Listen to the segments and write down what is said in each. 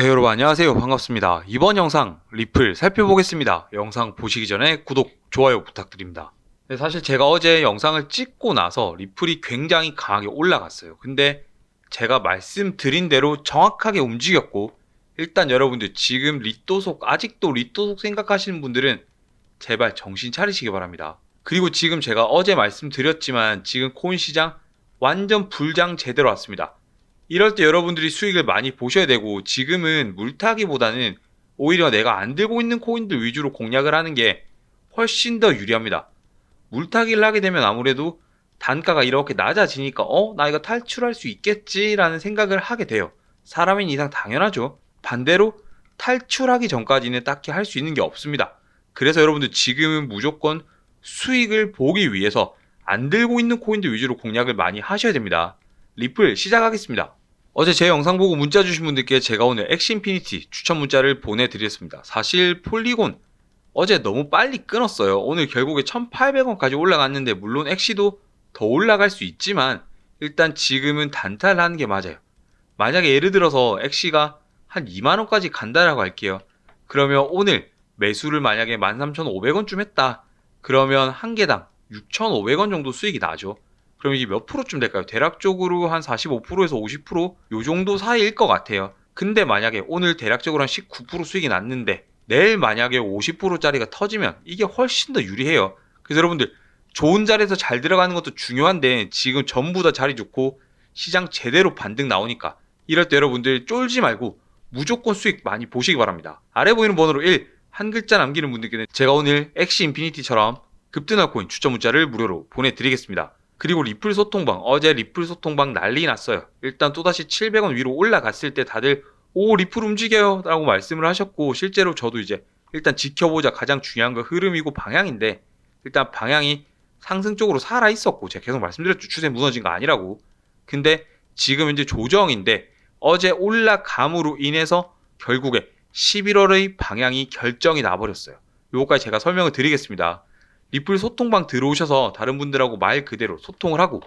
네, 여러분 안녕하세요. 반갑습니다. 이번 영상 리플 살펴보겠습니다. 영상 보시기 전에 구독, 좋아요 부탁드립니다. 네, 사실 제가 어제 영상을 찍고 나서 리플이 굉장히 강하게 올라갔어요. 근데 제가 말씀드린 대로 정확하게 움직였고 일단 여러분들 지금 리또속 아직도 리또속 생각하시는 분들은 제발 정신 차리시기 바랍니다. 그리고 지금 제가 어제 말씀드렸지만 지금 코인 시장 완전 불장 제대로 왔습니다. 이럴 때 여러분들이 수익을 많이 보셔야 되고 지금은 물타기보다는 오히려 내가 안 들고 있는 코인들 위주로 공략을 하는 게 훨씬 더 유리합니다. 물타기를 하게 되면 아무래도 단가가 이렇게 낮아지니까 어? 나 이거 탈출할 수 있겠지라는 생각을 하게 돼요. 사람인 이상 당연하죠. 반대로 탈출하기 전까지는 딱히 할 수 있는 게 없습니다. 그래서 여러분들 지금은 무조건 수익을 보기 위해서 안 들고 있는 코인들 위주로 공략을 많이 하셔야 됩니다. 리플 시작하겠습니다. 어제 제 영상 보고 문자 주신 분들께 제가 오늘 엑신피니티 추천 문자를 보내드렸습니다. 사실 폴리곤 어제 너무 빨리 끊었어요. 오늘 결국에 1800원까지 올라갔는데 물론 엑시도 더 올라갈 수 있지만 일단 지금은 단타를 하는 게 맞아요. 만약에 예를 들어서 엑시가 한 2만원까지 간다라고 할게요. 그러면 오늘 매수를 만약에 13,500원쯤 했다. 그러면 한 개당 6,500원 정도 수익이 나죠. 그럼 이게 몇 프로쯤 될까요? 대략적으로 한 45%에서 50%? 요 정도 사이일 것 같아요. 근데 만약에 오늘 대략적으로 한 19% 수익이 났는데 내일 만약에 50%짜리가 터지면 이게 훨씬 더 유리해요. 그래서 여러분들 좋은 자리에서 잘 들어가는 것도 중요한데 지금 전부 다 자리 좋고 시장 제대로 반등 나오니까 이럴 때 여러분들 쫄지 말고 무조건 수익 많이 보시기 바랍니다. 아래 보이는 번호로 1, 한 글자 남기는 분들께는 제가 오늘 엑시 인피니티처럼 급등할 코인 추천 문자를 무료로 보내드리겠습니다. 그리고 리플 소통방. 어제 리플 소통방 난리 났어요. 일단 또다시 700원 위로 올라갔을 때 다들 오 리플 움직여요. 라고 말씀을 하셨고 실제로 저도 이제 일단 지켜보자. 가장 중요한 건 흐름이고 방향인데 일단 방향이 상승 쪽으로 살아 있었고 제가 계속 말씀드렸죠. 추세 무너진 거 아니라고. 근데 지금 이제 조정인데 어제 올라감으로 인해서 결국에 11월의 방향이 결정이 나버렸어요. 요거까지 제가 설명을 드리겠습니다 리플 소통방 들어오셔서 다른 분들하고 말 그대로 소통을 하고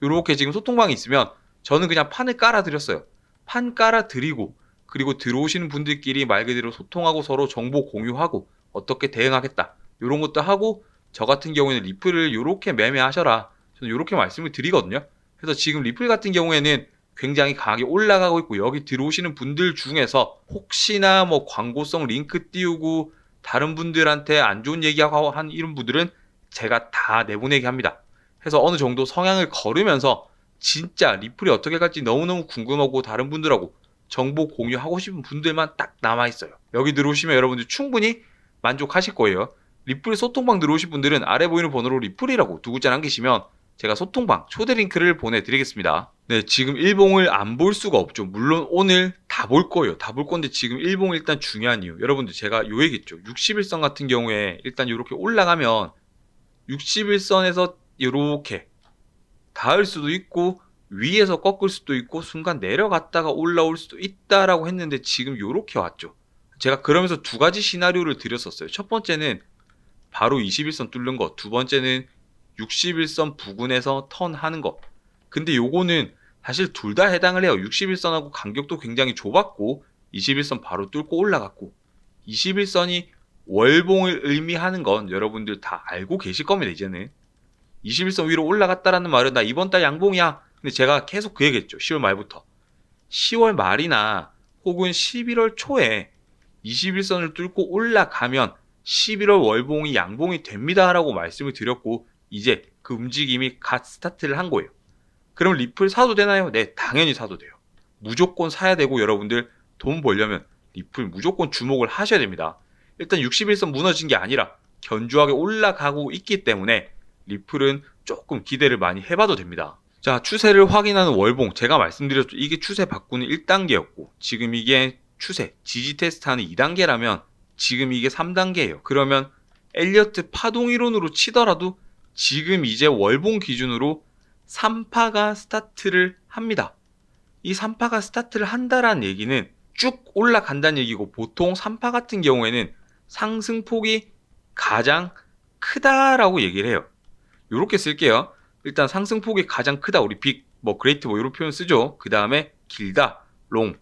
이렇게 지금 소통방이 있으면 저는 그냥 판을 깔아 드렸어요. 판 깔아 드리고 그리고 들어오시는 분들끼리 말 그대로 소통하고 서로 정보 공유하고 어떻게 대응하겠다 이런 것도 하고 저 같은 경우에는 리플을 이렇게 매매하셔라 저는 이렇게 말씀을 드리거든요. 그래서 지금 리플 같은 경우에는 굉장히 강하게 올라가고 있고 여기 들어오시는 분들 중에서 혹시나 뭐 광고성 링크 띄우고 다른 분들한테 안 좋은 얘기하고 한 이런 분들은 제가 다 내보내게 합니다. 해서 어느 정도 성향을 걸으면서 진짜 리플이 어떻게 갈지 너무너무 궁금하고 다른 분들하고 정보 공유하고 싶은 분들만 딱 남아있어요. 여기 들어오시면 여러분들 충분히 만족하실 거예요. 리플 소통방 들어오신 분들은 아래 보이는 번호로 리플이라고 두 글자 남기시면 제가 소통방 초대 링크를 보내드리겠습니다. 네, 지금 일봉을 안 볼 수가 없죠. 물론 오늘 다 볼 거예요. 다 볼 건데 지금 일봉 일단 중요한 이유. 여러분들 제가 요 얘기했죠. 60일선 같은 경우에 일단 이렇게 올라가면 60일선에서 이렇게 닿을 수도 있고 위에서 꺾을 수도 있고 순간 내려갔다가 올라올 수도 있다라고 했는데 지금 이렇게 왔죠. 제가 그러면서 두 가지 시나리오를 드렸었어요. 첫 번째는 바로 21선 뚫는 거, 두 번째는 61선 부근에서 턴 하는 거. 근데 요거는 사실 둘 다 해당을 해요. 61선하고 간격도 굉장히 좁았고 21선 바로 뚫고 올라갔고 21선이 월봉을 의미하는 건 여러분들 다 알고 계실 겁니다. 이제는 21선 위로 올라갔다라는 말은 나 이번 달 양봉이야. 근데 제가 계속 그 얘기했죠. 10월 말부터 10월 말이나 혹은 11월 초에 21선을 뚫고 올라가면 11월 월봉이 양봉이 됩니다라고 말씀을 드렸고 이제 그 움직임이 갓 스타트를 한 거예요. 그럼 리플 사도 되나요? 네, 당연히 사도 돼요. 무조건 사야 되고 여러분들 돈 벌려면 리플 무조건 주목을 하셔야 됩니다. 일단 61선 무너진 게 아니라 견주하게 올라가고 있기 때문에 리플은 조금 기대를 많이 해봐도 됩니다. 자, 추세를 확인하는 월봉. 제가 말씀드렸죠. 이게 추세 바꾸는 1단계였고, 지금 이게 추세, 지지 테스트 하는 2단계라면 지금 이게 3단계예요. 그러면 엘리어트 파동 이론으로 치더라도 지금 이제 월봉 기준으로 3파가 스타트를 합니다. 이 3파가 스타트를 한다라는 얘기는 쭉 올라간다는 얘기고 보통 3파 같은 경우에는 상승폭이 가장 크다라고 얘기를 해요. 이렇게 쓸게요. 일단 상승폭이 가장 크다. 우리 빅, 뭐 그레이트 뭐 이런 표현 쓰죠. 그 다음에 길다, 롱.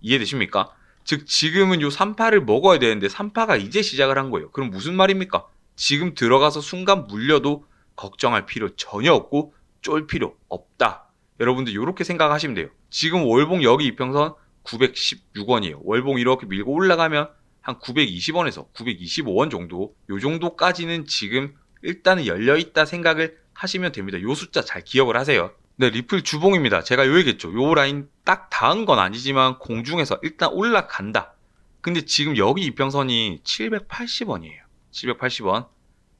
이해되십니까? 즉 지금은 요 3파를 먹어야 되는데 3파가 이제 시작을 한 거예요. 그럼 무슨 말입니까? 지금 들어가서 순간 물려도 걱정할 필요 전혀 없고 쫄 필요 없다. 여러분들 이렇게 생각하시면 돼요. 지금 월봉 여기 이평선 916원이에요. 월봉 이렇게 밀고 올라가면 한 920원에서 925원 정도 요 정도까지는 지금 일단은 열려 있다 생각을 하시면 됩니다. 요 숫자 잘 기억을 하세요. 네, 리플 주봉입니다. 제가 요 얘기했죠. 요 라인 딱 닿은 건 아니지만 공중에서 일단 올라간다. 근데 지금 여기 이평선이 780원이에요. 780원.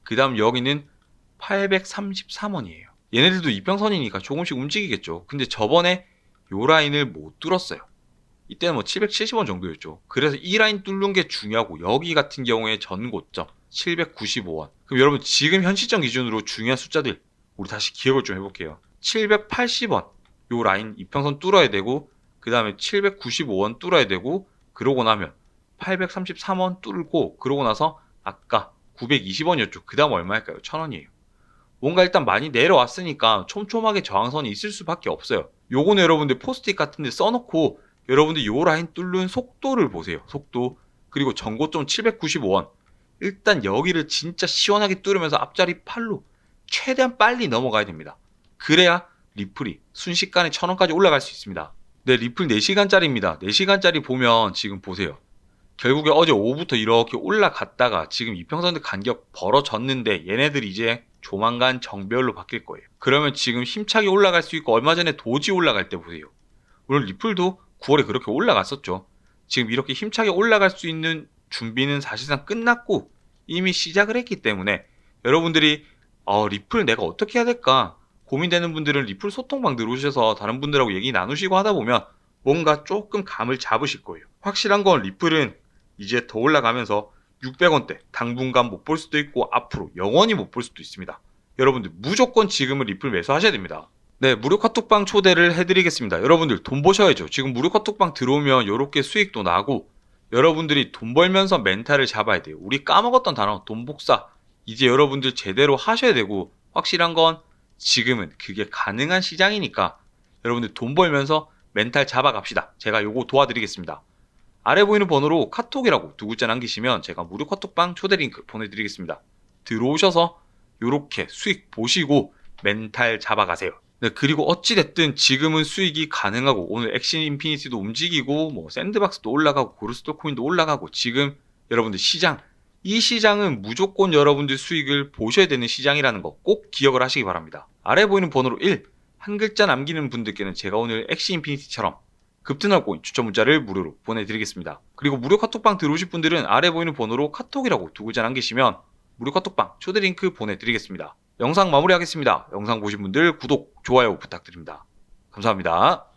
그 다음 여기는 833원이에요. 얘네들도 이평선이니까 조금씩 움직이겠죠. 근데 저번에 요 라인을 못 뚫었어요. 이때는 뭐 770원 정도였죠. 그래서 이 라인 뚫는 게 중요하고 여기 같은 경우에 전고점 795원. 그럼 여러분 지금 현 시점 기준으로 중요한 숫자들 우리 다시 기억을 좀 해볼게요. 780원 요 라인 이평선 뚫어야 되고 그 다음에 795원 뚫어야 되고 그러고 나면 833원 뚫고 그러고 나서 아까 920원이었죠. 그 다음 얼마일까요? 1000원이에요. 뭔가 일단 많이 내려왔으니까 촘촘하게 저항선이 있을 수밖에 없어요. 요거는 여러분들 포스트잇 같은 데 써놓고 여러분들 요 라인 뚫는 속도를 보세요. 속도. 그리고 전고점 795원. 일단 여기를 진짜 시원하게 뚫으면서 앞자리 팔로 최대한 빨리 넘어가야 됩니다. 그래야 리플이 순식간에 천원까지 올라갈 수 있습니다. 네, 리플 4시간짜리입니다. 4시간짜리 보면 지금 보세요. 결국에 어제 오후부터 이렇게 올라갔다가 지금 이평선들 간격 벌어졌는데 얘네들이 이제 조만간 정배열로 바뀔 거예요. 그러면 지금 힘차게 올라갈 수 있고 얼마 전에 도지 올라갈 때 보세요. 물론 리플도 9월에 그렇게 올라갔었죠. 지금 이렇게 힘차게 올라갈 수 있는 준비는 사실상 끝났고 이미 시작을 했기 때문에 여러분들이 어, 리플 내가 어떻게 해야 될까 고민되는 분들은 리플 소통방 들어오셔서 다른 분들하고 얘기 나누시고 하다 보면 뭔가 조금 감을 잡으실 거예요. 확실한 건 리플은 이제 더 올라가면서 600원대 당분간 못 볼 수도 있고 앞으로 영원히 못 볼 수도 있습니다. 여러분들 무조건 지금은 리플 매수하셔야 됩니다. 네, 무료 카톡방 초대를 해드리겠습니다. 여러분들 돈 버셔야죠. 지금 무료 카톡방 들어오면 이렇게 수익도 나고 여러분들이 돈 벌면서 멘탈을 잡아야 돼요. 우리 까먹었던 단어 돈 복사 이제 여러분들 제대로 하셔야 되고 확실한 건 지금은 그게 가능한 시장이니까 여러분들 돈 벌면서 멘탈 잡아갑시다. 제가 요거 도와드리겠습니다. 아래 보이는 번호로 카톡이라고 두 글자 남기시면 제가 무료 카톡방 초대 링크 보내드리겠습니다. 들어오셔서 요렇게 수익 보시고 멘탈 잡아가세요. 네, 그리고 어찌됐든 지금은 수익이 가능하고 오늘 액신 인피니티도 움직이고 뭐 샌드박스도 올라가고 고르스토 코인도 올라가고 지금 여러분들 시장 이 시장은 무조건 여러분들 수익을 보셔야 되는 시장이라는 거 꼭 기억을 하시기 바랍니다. 아래 보이는 번호로 1, 한 글자 남기는 분들께는 제가 오늘 엑시 인피니티처럼 코인 추천 문자를 무료로 보내드리겠습니다. 그리고 무료 카톡방 들어오실 분들은 아래 보이는 번호로 카톡이라고 두 글자 남기시면 무료 카톡방 초대 링크 보내드리겠습니다. 영상 마무리하겠습니다. 영상 보신 분들 구독, 좋아요 부탁드립니다. 감사합니다.